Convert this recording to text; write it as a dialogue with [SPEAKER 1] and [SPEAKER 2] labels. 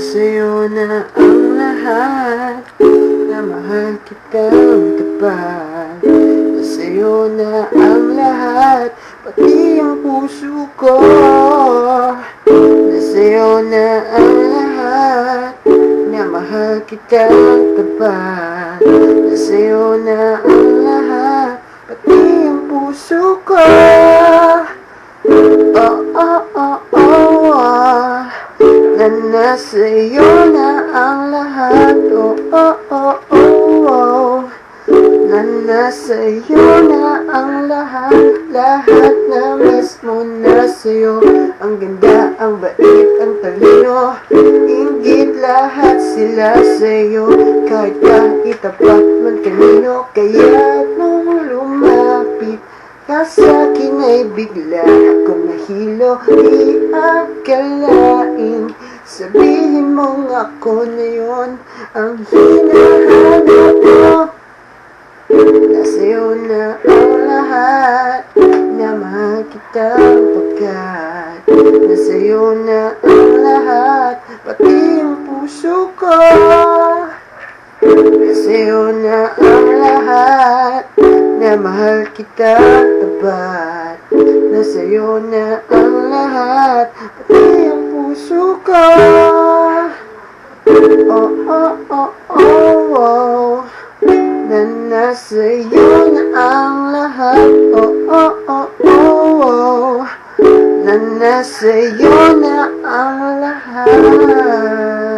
[SPEAKER 1] Nasa'yo na ang lahat Na mahal kitang tapat Nasa'yo na ang lahat Pati ang puso ko. Nasa'yo na ang lahat Na mahal kitang tapat Nasa'yo na ang lahat Pati ang puso ko na nasa'yo na ang lahat. Oh, oh, oh, oh, oh Na nasa'yo na ang lahat. Lahat na mismo nasa'yo Ang ganda, ang bait, ang talino. Ingit lahat sila sa'yo. Kahit kaitapat man kanino Kaya nung lumapit ka sa'kin ay bigla ako nahilo. Di akalain Sabihin mong ako na yun Ang hinahanap mo. Nasa'yo na ang lahat Na mahal kitang pagkat. Nasa'yo na ang lahat Pati ang puso ko. Nasa'yo na ang lahat Na mahal kita tapat. Nasa'yo na ang lahat Pati ang puso ko Oh, oh, oh, oh, oh. Na nasa'yo na ang lahat. Oh, oh, oh, oh, oh. Na nasa'yo na ang lahat